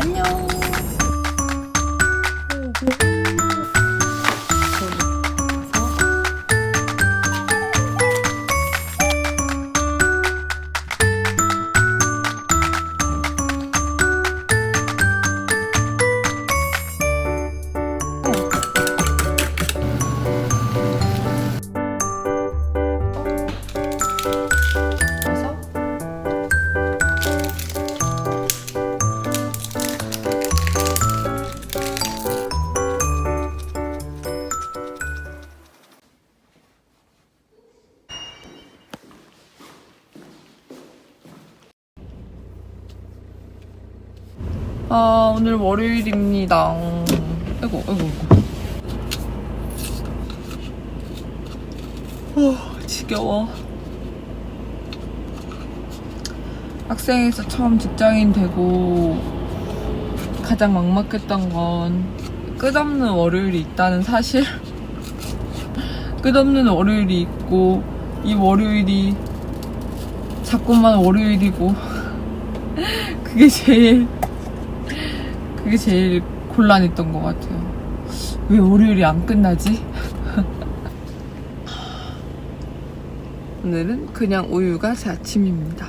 안녕. 아 오늘 월요일입니다. 아이고 아이고. 어, 지겨워. 학생에서 처음 직장인 되고 가장 막막했던 건 끝없는 월요일이 있다는 사실. 끝없는 월요일이 있고 이 월요일이 자꾸만 월요일이고 그게 제일 그게 제일 곤란했던 것 같아요. 왜 월요일이 안 끝나지? 오늘은 그냥 우유가 제 아침입니다.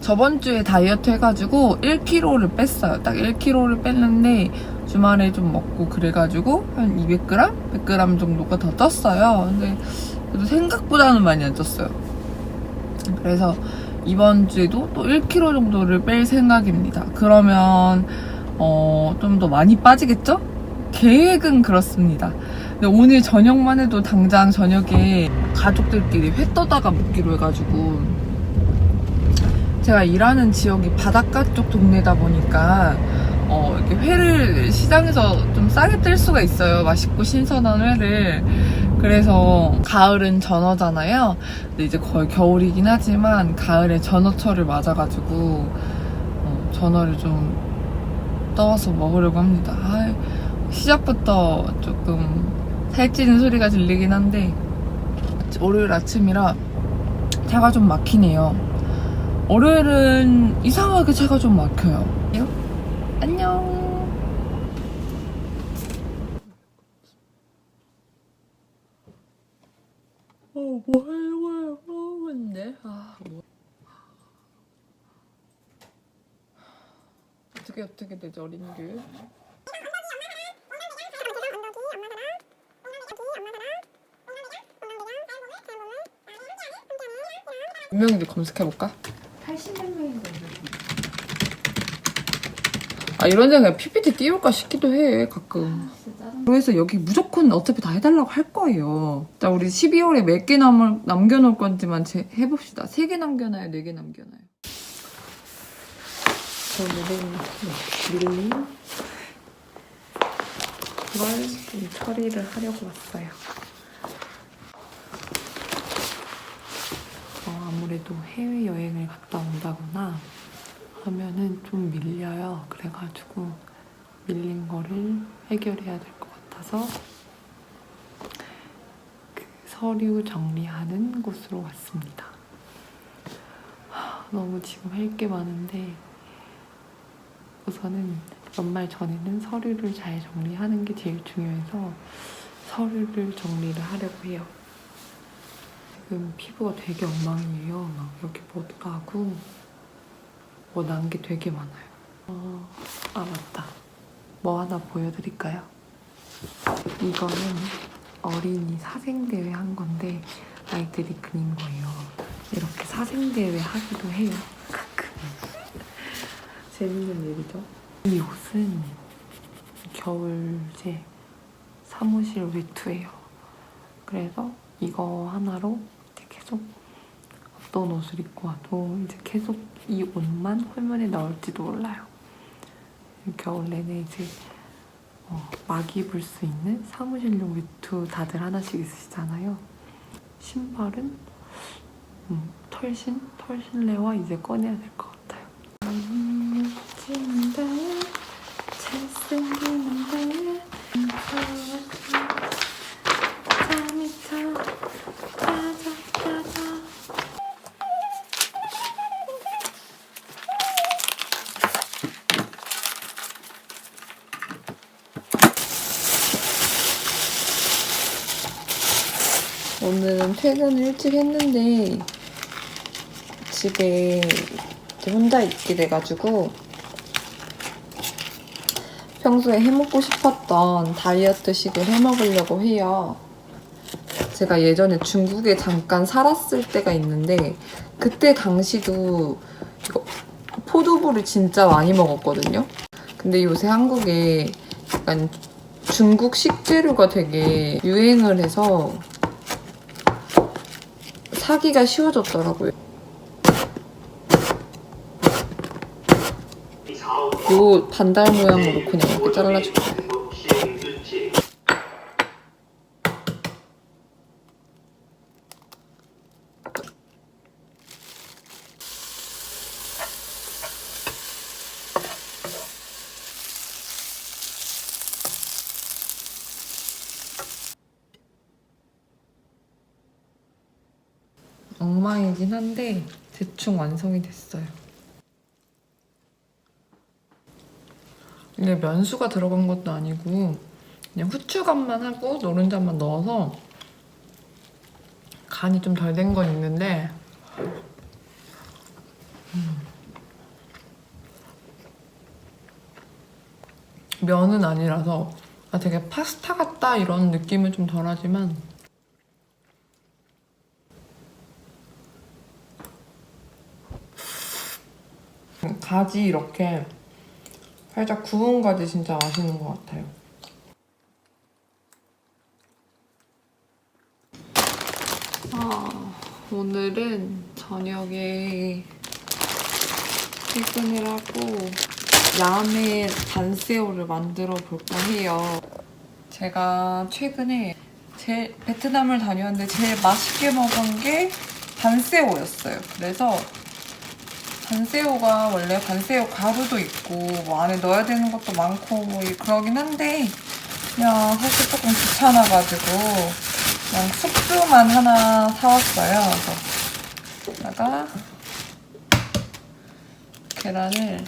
저번 주에 다이어트 해가지고 1kg를 뺐어요. 딱 1kg를 뺐는데 주말에 좀 먹고 그래가지고 한 200g? 100g 정도가 더 떴어요. 근데 그래도 생각보다는 많이 안 쪘어요. 그래서 이번 주에도 또 1kg 정도를 뺄 생각입니다. 그러면 어, 좀 더 많이 빠지겠죠? 계획은 그렇습니다. 근데 오늘 저녁만 해도 당장 저녁에 가족들끼리 회 떠다가 먹기로 해가지고 제가 일하는 지역이 바닷가 쪽 동네다 보니까 어, 이렇게 회를 시장에서 좀 싸게 뜰 수가 있어요. 맛있고 신선한 회를. 그래서 가을은 전어잖아요. 근데 이제 거의 겨울이긴 하지만 가을에 전어철을 맞아가지고 어, 전어를 좀 떠와서 먹으려고 합니다. 아, 시작부터 조금 살찌는 소리가 들리긴 한데 월요일 아침이라 차가 좀 막히네요. 월요일은 이상하게 차가 좀 막혀요. 안녕. 어, 뭐 하려고 모르겠네. 아, 뭐. 어떻게 어떻게 되지 어린이교육? 유명인들 검색해볼까? 80몇 명인데 아 이런 그냥 PPT 띄울까 싶기도 해 가끔. 짜증 그래서 여기 무조건 어차피 다 해달라고 할 거예요. 자 우리 12월에 몇 개 남겨놓을 건지만 제, 해봅시다. 3개 남겨놔요 4개 남겨놔요? 밀린 그걸 좀 처리를 하려고 왔어요. 어, 아무래도 해외여행을 갔다 온다거나 하면은 좀 밀려요. 그래가지고 밀린 거를 해결해야 될 것 같아서 그 서류 정리하는 곳으로 왔습니다. 하, 너무 지금 할 게 많은데 우선은 연말 전에는 서류를 잘 정리하는 게 제일 중요해서 서류를 정리를 하려고 해요. 지금 피부가 되게 엉망이에요. 막뭐 나고 뭐 난 게 되게 많아요. 어, 아 맞다. 뭐 하나 보여드릴까요? 이거는 어린이 사생대회 한 건데 아이들이 그린 거예요. 이렇게 사생대회 하기도 해요. 재밌는 일이죠. 이 옷은 겨울제 사무실 외투예요. 그래서 이거 하나로 계속 어떤 옷을 입고 와도 이제 계속 이 옷만 화면에 나올지도 몰라요. 겨울 내내 이제 어, 막 입을 수 있는 사무실용 외투 다들 하나씩 있으시잖아요. 신발은 음, 털신? 털신레와 이제 꺼내야 될 것 같아요. 멋진데 잘생기는데 잠이 차 짜자 짜자 오늘은 퇴근을 일찍 했는데 집에 혼자 있게 돼가지고 평소에 해먹고 싶었던 다이어트식을 해먹으려고 해요. 제가 예전에 중국에 잠깐 살았을 때가 있는데 그때 당시도 이거 포도부를 진짜 많이 먹었거든요. 근데 요새 한국에 약간 중국 식재료가 되게 유행을 해서 사기가 쉬워졌더라고요. 요 반달 모양으로 그냥 이렇게 잘라줄 거예요. 엉망이긴 한데 대충 완성이 됐어요. 이게 면수가 들어간 것도 아니고 그냥 후추간만 하고 노른자만 넣어서 간이 좀 덜 된 건 있는데 음. 면은 아니라서 아, 되게 파스타 같다 이런 느낌은 좀 덜하지만 가지 이렇게 살짝 구운 가지 진짜 맛있는 것 같아요. 아, 오늘은 저녁에 퇴근을 하고 야매 반새우를 만들어 볼까 해요. 제가 최근에 제 베트남을 다녀왔는데 제일 맛있게 먹은 게 반새우였어요. 그래서 반새우가 원래 반새우 가루도 있고 뭐 안에 넣어야 되는 것도 많고 뭐 그러긴 한데 그냥 사실 조금 귀찮아가지고 그냥 숙주만 하나 사왔어요. 그래서 여기다가 계란을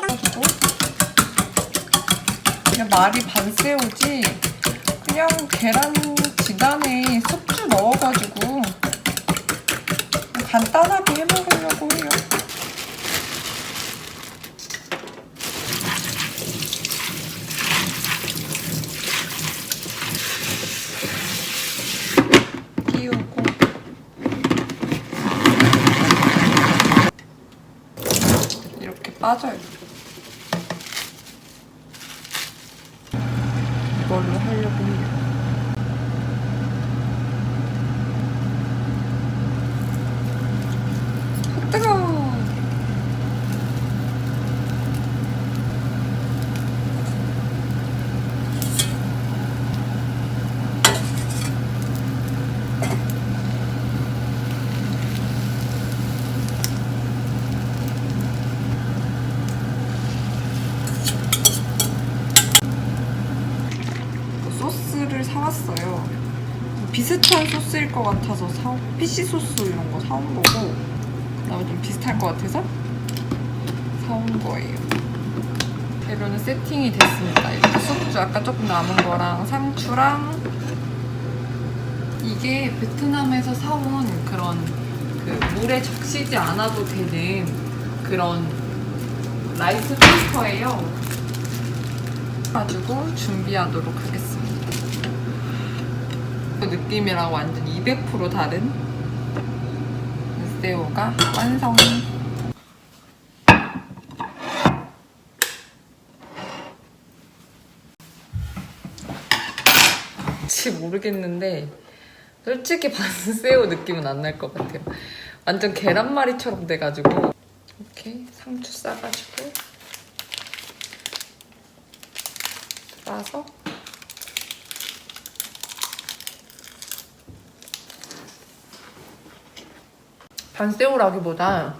넣어주고 그냥 말이 반새우지 그냥 계란 지단에 숙주 넣어가지고 간단하게 해먹으려고 해요. 띄우고 이렇게 빠져요. 이걸로 하려고 해요. 뜨거워. 소스를 사왔어요. 비슷한 소스일 것 같아서 사, 피시 소스 이런 거 사온 거고 그다음에 좀 비슷할 것 같아서 사온 거예요. 재료는 세팅이 됐습니다. 이렇게 숙주 아까 조금 남은 거랑 상추랑 이게 베트남에서 사온 그런 그 물에 적시지 않아도 되는 그런 라이스 페이퍼예요. 가지고 준비하도록 하겠습니다. 그 느낌이랑 완전 200% 다른 새우가 완성. 잘 모르겠는데 솔직히 반새우 느낌은 안 날 것 같아요. 완전 계란말이처럼 돼가지고 이렇게 상추 싸가지고 싸서 반새우라기보다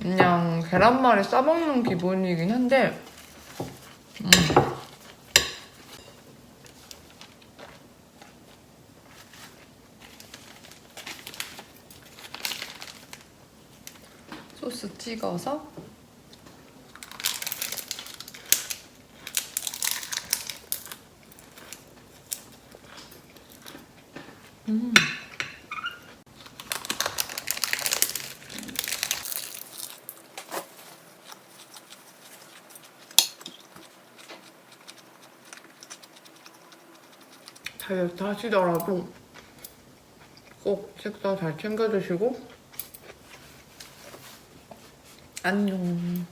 그냥 계란말이 싸먹는 기분이긴 한데 음. 소스 찍어서 다이어트 하시더라도 꼭 식사 잘 챙겨 드시고 안녕.